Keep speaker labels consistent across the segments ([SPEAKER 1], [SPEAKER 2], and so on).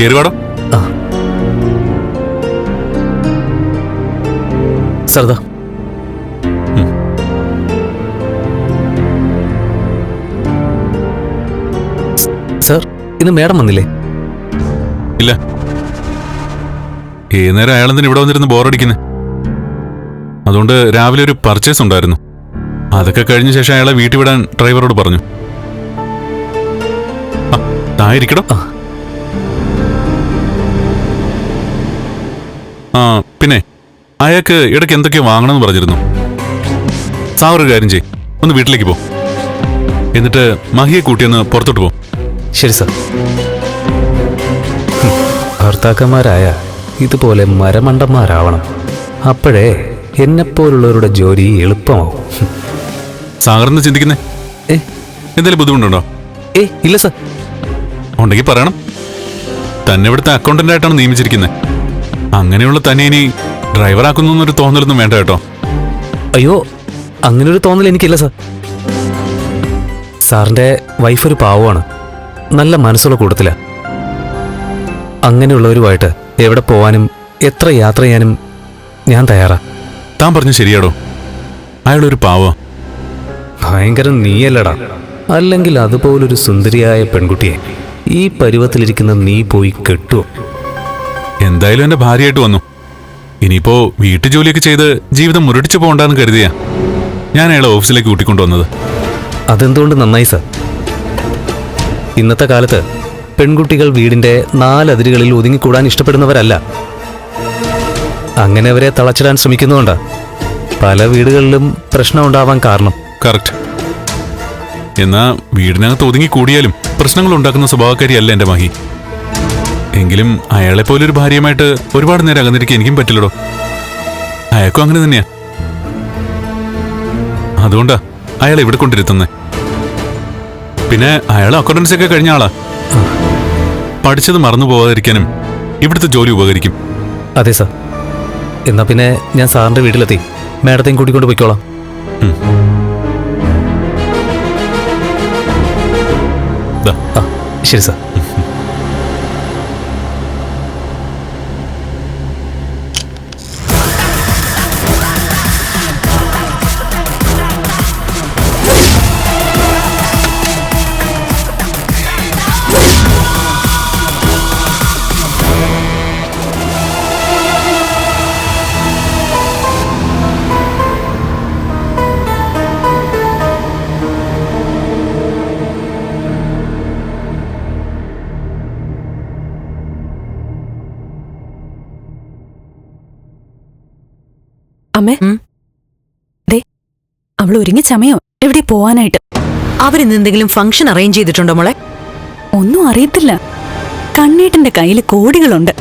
[SPEAKER 1] കേറുവാടോ?
[SPEAKER 2] സർദാ. Sir ഇന്ന് madam വന്നില്ലേ?
[SPEAKER 1] ഇല്ല. ഏത് നേരം അയാളെന്തിന് ഇവിടെ വന്നിരുന്ന് ബോറടിക്കുന്നത് അതുകൊണ്ട് രാവിലെ ഒരു പർച്ചേസ് ഉണ്ടായിരുന്നു. അതൊക്കെ കഴിഞ്ഞ ശേഷം അയാളെ വീട്ടിൽ വിടാൻ ഡ്രൈവറോട് പറഞ്ഞു. ആ, താ ഇരിക്കടോ.
[SPEAKER 2] ആ.
[SPEAKER 1] പിന്നെ അയാൾക്ക് ഇടയ്ക്ക് എന്തൊക്കെയോ വാങ്ങണമെന്ന് പറഞ്ഞിരുന്നു. സാ ഒരു കാര്യം ചെയ് ഒന്ന് വീട്ടിലേക്ക് പോ. എന്നിട്ട് മഹിയെ കൂട്ടിയൊന്ന് പുറത്തോട്ട് പോ.
[SPEAKER 2] ശരി സാർ. ഭർത്താക്കന്മാരായ ഇതുപോലെ മരമണ്ടന്മാരാവണം. അപ്പോഴേ എന്നെപ്പോലുള്ളവരുടെ ജോലി എളുപ്പമാവും.
[SPEAKER 1] സാഗറിന്ന് ചിന്തിക്കുന്നേ?
[SPEAKER 2] ഏ?
[SPEAKER 1] എന്തെങ്കിലും ബുദ്ധിമുട്ടുണ്ടോ?
[SPEAKER 2] ഏ ഇല്ല സാർ.
[SPEAKER 1] ഉണ്ടെങ്കിൽ പറയണം. തന്നെ ഇവിടുത്തെ അക്കൗണ്ടന്റ് ആയിട്ടാണ് നിയമിച്ചിരിക്കുന്നത് അങ്ങനെയുള്ള തന്നെ ഇനി ഡ്രൈവറാക്കുന്നു എന്നൊരു തോന്നലൊന്നും വേണ്ട കേട്ടോ.
[SPEAKER 2] അയ്യോ അങ്ങനെ ഒരു തോന്നൽ എനിക്കില്ല സാർ. സാറിന്റെ വൈഫ് ഒരു പാവമാണ്. നല്ല മനസ്സുള്ള കൂട്ടത്തില. അങ്ങനെയുള്ളവരുമായിട്ട് എവിടെ പോവാനും എത്ര യാത്ര ചെയ്യാനും ഞാൻ തയ്യാറാ.
[SPEAKER 1] താൻ പറഞ്ഞു ശരിയാടോ? ഒരു പാവ.
[SPEAKER 2] ഭയങ്കര നീയല്ലടാ. അല്ലെങ്കിൽ അതുപോലൊരു സുന്ദരിയായ പെൺകുട്ടിയെ ഈ പരുവത്തിലിരിക്കുന്ന നീ പോയി കെട്ടുവോ?
[SPEAKER 1] എന്തായാലും എന്റെ ഭാര്യയായിട്ട് വന്നു. ഇനിയിപ്പോ വീട്ടു ജോലിയൊക്കെ ചെയ്ത് ജീവിതം മുരടിച്ചു പോകണ്ടെന്ന് കരുതിയാ ഞാൻ അയാളെ ഓഫീസിലേക്ക് കൂട്ടിക്കൊണ്ടുവന്നത്
[SPEAKER 2] അതെന്തുകൊണ്ട് നന്നായി സർ? ഇന്നത്തെ കാലത്ത് പെൺകുട്ടികൾ വീടിന്റെ നാലതിരുകളിൽ ഒതുങ്ങിക്കൂടാൻ ഇഷ്ടപ്പെടുന്നവരല്ല. അങ്ങനെ അവരെ തളച്ചിടാൻ ശ്രമിക്കുന്നതുകൊണ്ട് പല വീടുകളിലും പ്രശ്നം ഉണ്ടാവാൻ കാരണം.
[SPEAKER 1] കറക്റ്റ് എന്നാ വീടിനകത്ത് ഒതുങ്ങി കൂടിയാലും പ്രശ്നങ്ങൾ ഉണ്ടാക്കുന്ന സ്വഭാവക്കാരിയല്ല എന്റെ മഹി. എങ്കിലും അയാളെ പോലെ ഒരു ഭാര്യയുമായിട്ട് ഒരുപാട് നേരം അകന്നിരിക്കാൻ എനിക്കും പറ്റില്ലടോ. അയാൾക്കും അങ്ങനെ തന്നെയാ. അതുകൊണ്ടാ അയാളെ ഇവിടെ കൊണ്ടിരുത്തുന്നേ പിന്നെ അയാൾ അക്കൗണ്ടൻസ് ഒക്കെ കഴിഞ്ഞ ആളാ. പഠിച്ചത് മറന്നു പോകാതിരിക്കാനും ഇവിടുത്തെ ജോലി ഉപകരിക്കും.
[SPEAKER 2] അതെ സാർ. എന്നാ പിന്നെ ഞാൻ സാറിന്റെ വീട്ടിലെത്തി. മാഡത്തെയും കൂട്ടിക്കൊണ്ട് പോയിക്കോളാം. ശരി സർ.
[SPEAKER 3] അമ്മേ? ദേ അവൾ ഒരുങ്ങി ചമയോ? എവിടെ പോവാനായിട്ട്?
[SPEAKER 4] അവരിന്ന് എന്തെങ്കിലും ഫംഗ്ഷൻ അറേഞ്ച് ചെയ്തിട്ടുണ്ടോ മോളെ?
[SPEAKER 3] ഒന്നും അറിയത്തില്ല. കണ്ണേട്ടന്റെ കയ്യിൽ കോടികളുണ്ട്.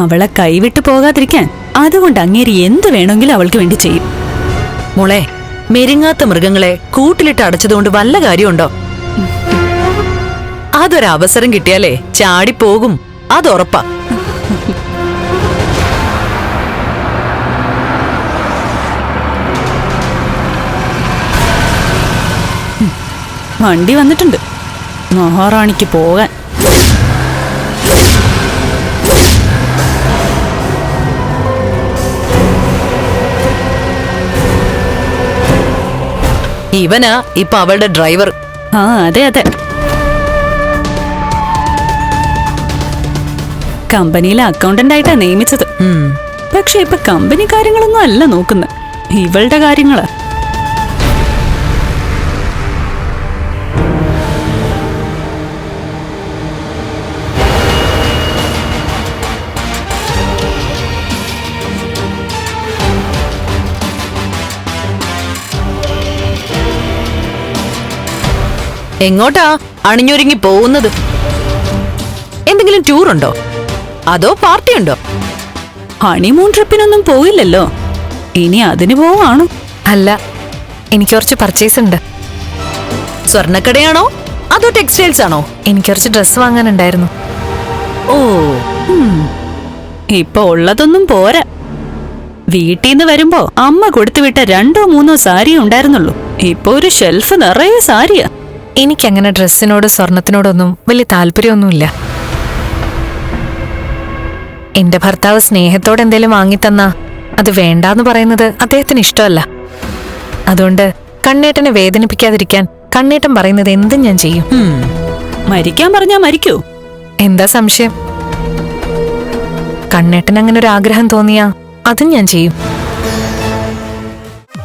[SPEAKER 3] അവളെ കൈവിട്ട് പോകാതിരിക്കാൻ അതുകൊണ്ട് അങ്ങേരി എന്ത് വേണമെങ്കിലും അവൾക്ക് വേണ്ടി ചെയ്യും.
[SPEAKER 4] മോളെ മെരുങ്ങാത്ത മൃഗങ്ങളെ കൂട്ടിലിട്ട് അടച്ചതുകൊണ്ട് വല്ല കാര്യമുണ്ടോ? അതൊരവസരം കിട്ടിയാലേ ചാടിപ്പോകും. അതുറപ്പാ
[SPEAKER 3] വണ്ടി വന്നിട്ടുണ്ട്. മഹാറാണിക്ക് പോകാൻ.
[SPEAKER 4] ഇവനാ ഇപ്പൊ അവളുടെ ഡ്രൈവർ.
[SPEAKER 3] ആ അതെ അതെ. കമ്പനിയിലെ അക്കൗണ്ടന്റ് ആയിട്ടാ നിയമിച്ചത് പക്ഷെ ഇപ്പൊ കമ്പനി കാര്യങ്ങളൊന്നും അല്ല നോക്കുന്നത് ഇവളുടെ കാര്യങ്ങളാ.
[SPEAKER 4] എങ്ങോട്ടാ അണിഞ്ഞൊരുങ്ങി പോകുന്നത്? എന്തെങ്കിലും ടൂർ ഉണ്ടോ? അതോ പാർട്ടി ഉണ്ടോ?
[SPEAKER 3] ഹണിമൂൺ ട്രിപ്പിനൊന്നും പോയില്ലല്ലോ. ഇനി അതിന് പോവാണോ?
[SPEAKER 5] അല്ല എനിക്ക് കുറച്ച് പർച്ചേസ് ഉണ്ട്.
[SPEAKER 4] സ്വർണക്കടയാണോ അതോ ടെക്സ്റ്റൈൽസ് ആണോ?
[SPEAKER 5] എനിക്ക് കുറച്ച് ഡ്രസ്സ് വാങ്ങാനുണ്ടായിരുന്നു.
[SPEAKER 4] ഓ
[SPEAKER 3] ഇപ്പൊ ഉള്ളതൊന്നും പോരാ. വീട്ടിൽ നിന്ന് വരുമ്പോ അമ്മ കൊടുത്തുവിട്ട രണ്ടോ മൂന്നോ സാരിയേ ഉണ്ടായിരുന്നുള്ളൂ. ഇപ്പൊ ഒരു ഷെൽഫ് നിറയെ സാരിയാ.
[SPEAKER 5] എനിക്കങ്ങനെ ഡ്രസ്സിനോട് സ്വർണത്തിനോടൊന്നും വലിയ താല്പര്യമൊന്നുമില്ല. എന്റെ ഭർത്താവ് സ്നേഹത്തോടെ എന്തെങ്കിലും വാങ്ങിത്തന്നാ അത് വേണ്ടാന്ന് പറയുന്നത് അദ്ദേഹത്തിന് ഇഷ്ടമല്ല. അതുകൊണ്ട് കണ്ണേട്ടനെ വേദനിപ്പിക്കാതിരിക്കാൻ കണ്ണേട്ടൻ പറയുന്നത് എന്തും ഞാൻ ചെയ്യും.
[SPEAKER 3] മരിക്കാൻ പറഞ്ഞാ മരിക്കൂ.
[SPEAKER 5] എന്താ സംശയം? കണ്ണേട്ടൻ അങ്ങനെ ഒരു ആഗ്രഹം തോന്നിയാ അതും ഞാൻ ചെയ്യും.